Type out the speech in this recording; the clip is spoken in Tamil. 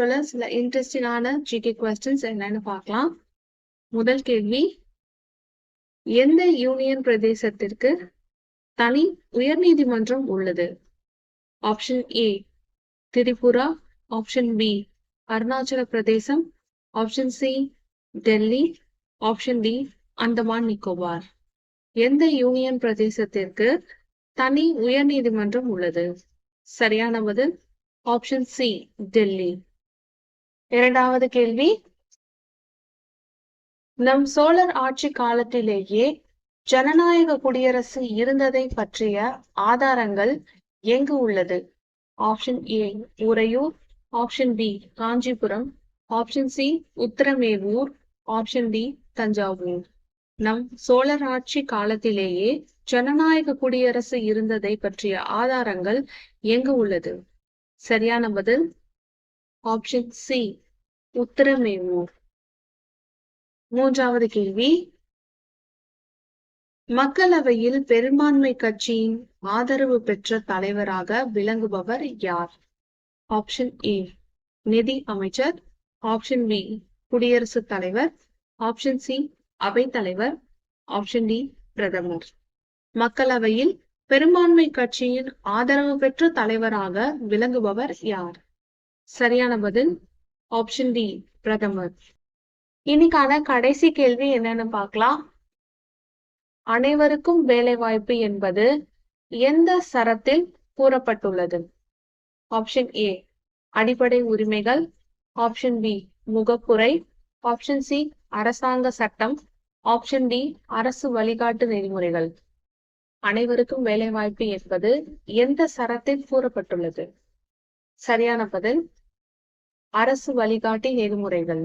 வீடியோல சில இன்ட்ரெஸ்டிங்கான ஜிகே கொஸ்டின்ஸ் என்னன்னு பார்க்கலாம். முதல் கேள்வி எந்த யூனியன் பிரதேசத்திற்கு தனி உயர்நீதிமன்றம் உள்ளது? Option A Tripura. Option B Arunachal Pradesh. Option C Delhi. Option D Andaman Nicobar. எந்த யூனியன் பிரதேசத்திற்கு தனி உயர்நீதிமன்றம் உள்ளது? சரியான பதில் ஆப்ஷன் சி டெல்லி. இரண்டாவது கேள்வி. நம் சோழர் ஆட்சி காலத்திலேயே ஜனநாயக குடியரசு இருந்ததை பற்றிய ஆதாரங்கள் எங்கு உள்ளது? Option A Uraiyur. Option B Kanchipuram. Option C Uthiramerur option D Thanjavur. நம் சோழர் ஆட்சி காலத்திலேயே ஜனநாயக குடியரசு இருந்ததை பற்றிய ஆதாரங்கள் எங்கு உள்ளது? சரியான பதில் ஆப்ஷன் சி உத்தரமேவோ மூன்றாவது கேள்வி. மக்களவையில் பெரும்பான்மை கட்சியின் ஆதரவு பெற்ற தலைவராக விளங்குபவர் யார்? ஆப்ஷன் ஏ நிதி அமைச்சர். ஆப்ஷன் பி குடியரசுத் தலைவர். ஆப்ஷன் சி அவைத்தலைவர் ஆப்ஷன் டி பிரதமர். மக்களவையில் பெரும்பான்மை கட்சியின் ஆதரவு பெற்ற தலைவராக விளங்குபவர் யார்? சரியான பதில்? ஆப்ஷன் டி பிரதமர். இன்னைக்கான கடைசி கேள்வி என்னன்னு பார்க்கலாம். அனைவருக்கும் வேலைவாய்ப்பு என்பது எந்த சரத்தில் கூறப்பட்டுள்ளது? ஆப்ஷன் ஏ அடிப்படை உரிமைகள். ஆப்ஷன் பி முகப்புரை. ஆப்ஷன் சி அரசாங்க சட்டம். ஆப்ஷன் டி அரசு வழிகாட்டு நெறிமுறைகள். அனைவருக்கும் வேலைவாய்ப்பு என்பது எந்த சரத்தில் கூறப்பட்டுள்ளது? சரியான பதில் அரசு வழிகாட்டி நெறிமுறைகள்.